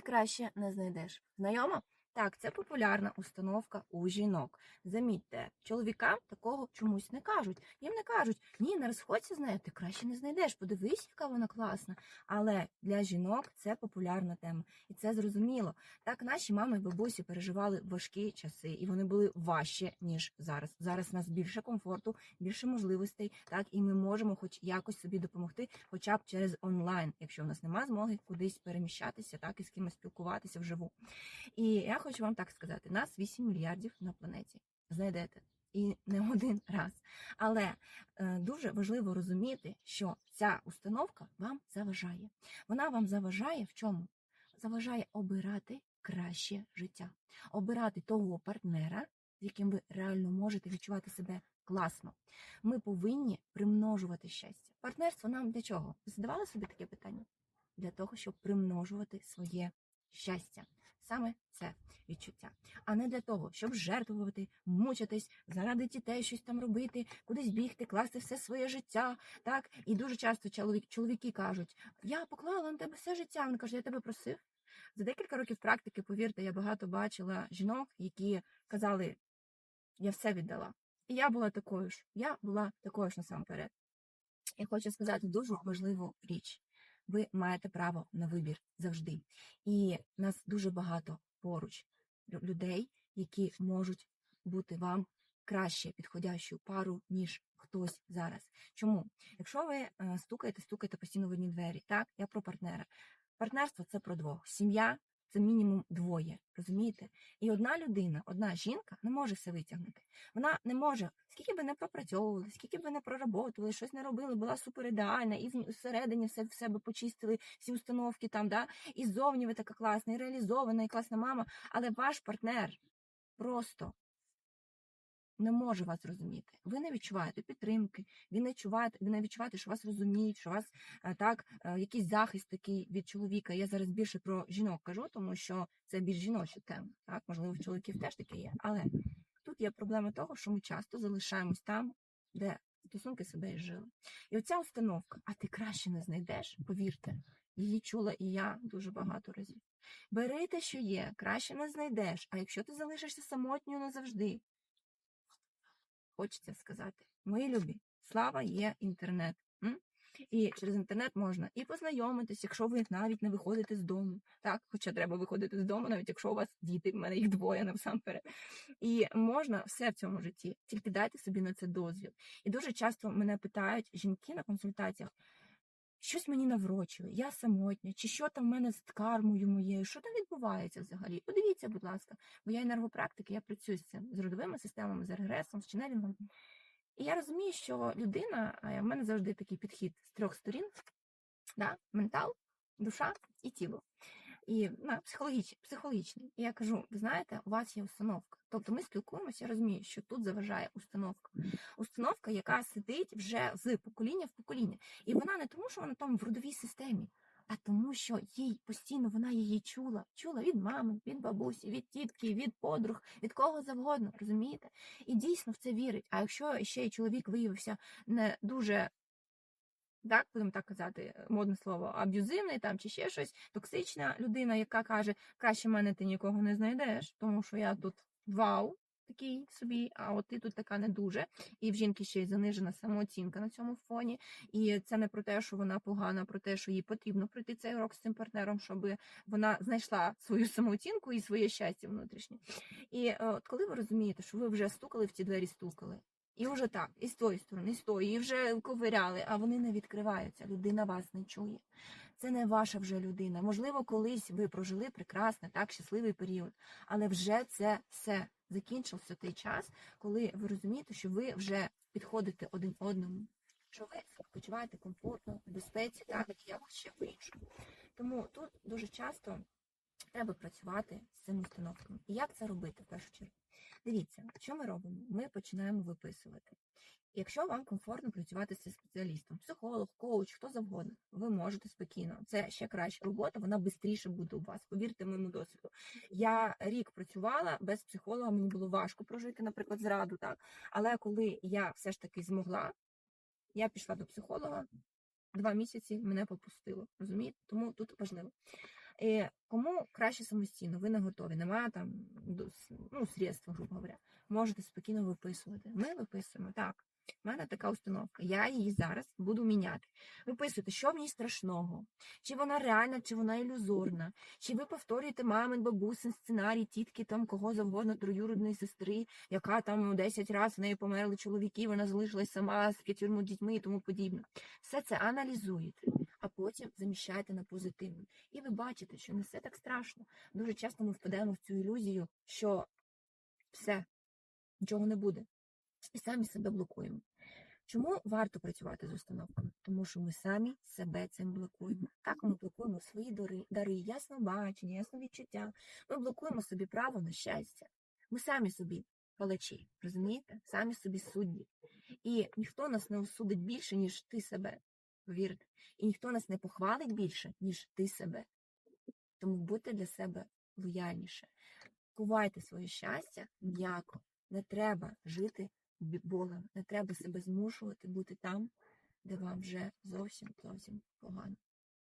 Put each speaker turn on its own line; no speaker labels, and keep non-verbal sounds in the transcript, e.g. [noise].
краще не знайдеш. Знайома? Так, це популярна установка у жінок. Замітьте, чоловікам такого чомусь не кажуть. Їм не кажуть, ні, не розходься з нею, ти краще не знайдеш. Подивись, яка вона класна. Але для жінок це популярна тема, і це зрозуміло. Так, наші мами і бабусі переживали важкі часи, і вони були важче ніж зараз. Зараз у нас більше комфорту, більше можливостей. Так, і ми можемо, хоч якось собі допомогти, хоча б через онлайн, якщо в нас немає змоги кудись переміщатися, так і з кимось спілкуватися вживу. І я хочу вам так сказати: нас 8 мільярдів на планеті. Знайдете. І не [laughs] один раз. Але е, дуже важливо розуміти, що ця установка вам заважає. Вона вам заважає в чому? Заважає обирати краще життя, обирати того партнера, з яким ви реально можете відчувати себе класно. Ми повинні примножувати щастя. Партнерство нам для чого? Задавали собі таке питання? Для того, щоб примножувати своє щастя. Саме це відчуття, а не для того, щоб жертвувати, мучитись, заради дітей щось там робити, кудись бігти, класти все своє життя. Так і дуже часто чоловік, чоловіки кажуть: Я поклала на тебе все життя. Він каже, я тебе просив. За декілька років практики, повірте, я багато бачила жінок, які казали: Я все віддала. І я була такою ж. Я була такою ж насамперед. Я хочу сказати дуже важливу річ. Ви маєте право на вибір завжди. І нас дуже багато поруч людей, які можуть бути вам краще підходящою пару, ніж хтось зараз. Чому? Якщо ви е, стукаєте, стукаєте постійно в одні двері, так, я про партнера. Партнерство це про двох. Сім'я це мінімум двоє. Розумієте? І одна людина, одна жінка не може все витягнути. Вона не може, скільки би не пропрацьовували, скільки би не проработували, щось не робили, була супер ідеальна, і всередині все в себе почистили, всі установки там, да, і ззовні ви така класна, і реалізована, і класна мама. Але ваш партнер просто не може вас зрозуміти. Ви не відчуваєте підтримки, ви не відчуваєте, ви не відчуваєте, що вас розуміють, що вас е, так, е, якийсь захист такий від чоловіка. Я зараз більше про жінок кажу, тому що це більш жіноча тема. Так, можливо, в чоловіків теж таке є. Але тут є проблема того, що ми часто залишаємось там, де стосунки себе і жили. І оця установка, а ти краще не знайдеш, повірте, її чула і я дуже багато разів. Бери те, що є, краще не знайдеш. А якщо ти залишишся самотньою назавжди, хочеться сказати, мої любі, слава є інтернет. І через інтернет можна і познайомитись, якщо ви навіть не виходите з дому. Так, хоча треба виходити з дому, навіть якщо у вас діти, в мене їх двоє насамперед. І можна все в цьому житті, тільки дайте собі на це дозвіл. І дуже часто мене питають жінки на консультаціях. Щось мені наврочили, я самотня, чи що там в мене з кармою моєю, що там відбувається взагалі? Подивіться, будь ласка, бо я енергопрактик, я працюю з цим, з родовими системами, з регресом, з ченелінгом. І я розумію, що людина, в мене завжди такий підхід з трьох сторін: да? ментал, душа і тіло. І ну, психологічний, психологічний. І я кажу: ви знаєте, у вас є установка. Тобто ми спілкуємося, я розумію, що тут заважає установка. Установка, яка сидить вже з покоління в покоління. І вона не тому, що вона там в родовій системі, а тому, що їй постійно вона її чула. Чула від мами, від бабусі, від тітки, від подруг, від кого завгодно, розумієте? І дійсно в це вірить. А якщо ще й чоловік виявився не дуже. Так, будемо так казати, модне слово, аб'юзивний там чи ще щось, токсична людина, яка каже, краще мене ти нікого не знайдеш, тому що я тут вау, такий собі, а от ти тут така не дуже. І в жінки ще й занижена самооцінка на цьому фоні. І це не про те, що вона погана, а про те, що їй потрібно пройти цей урок з цим партнером, щоб вона знайшла свою самооцінку і своє щастя внутрішнє. І е, от коли ви розумієте, що ви вже стукали в ті двері, стукали. І вже так, і з тої сторони, і з тої, і вже ковиряли, а вони не відкриваються. Людина вас не чує. Це не ваша вже людина. Можливо, колись ви прожили прекрасний, так, щасливий період, але вже це все закінчився той час, коли ви розумієте, що ви вже підходите один одному, що ви почуваєте комфортно, в безпеці, так, і якось ще по-іншому. Тому тут дуже часто треба працювати з цими установками. І як це робити в першу чергу? Дивіться, що ми робимо? Ми починаємо виписувати. Якщо вам комфортно працювати зі спеціалістом, психолог, коуч, хто завгодно, ви можете спокійно. Це ще краща робота, вона швидше буде у вас. Повірте моєму досвіду. Я рік працювала без психолога, мені було важко прожити, наприклад, зраду, так. Але коли я все ж таки змогла, я пішла до психолога. Два місяці мене попустило, розумієте? Тому тут важливо. Кому краще самостійно, ви не готові, немає там ну, средств, грубо говоря. Можете спокійно виписувати. Ми виписуємо так. У мене така установка. Я її зараз буду міняти. Виписуйте, що в ній страшного, чи вона реальна, чи вона ілюзорна, чи ви повторюєте мамин, бабусин сценарій, тітки, там кого завгодно, троюродної сестри, яка там 10 разів в неї померли чоловіки, вона залишилась сама з п'ятьорма дітьми і тому подібне. Все це аналізуєте, а потім заміщаєте на позитивне. І ви бачите, що не все так страшно. Дуже часто ми впадаємо в цю ілюзію, що все, нічого не буде. І самі себе блокуємо. Чому варто працювати з установками? Тому що ми самі себе цим блокуємо. Так ми блокуємо свої дари, дари, ясно бачення, ясно відчуття. Ми блокуємо собі право на щастя. Ми самі собі палачі, розумієте? Самі собі судді. І ніхто нас не осудить більше, ніж ти себе. Повірте. І ніхто нас не похвалить більше, ніж ти себе. Тому будьте для себе лояльніше. Кувайте своє щастя м'яко. Не треба жити болем, не треба себе змушувати бути там, де вам вже зовсім зовсім погано.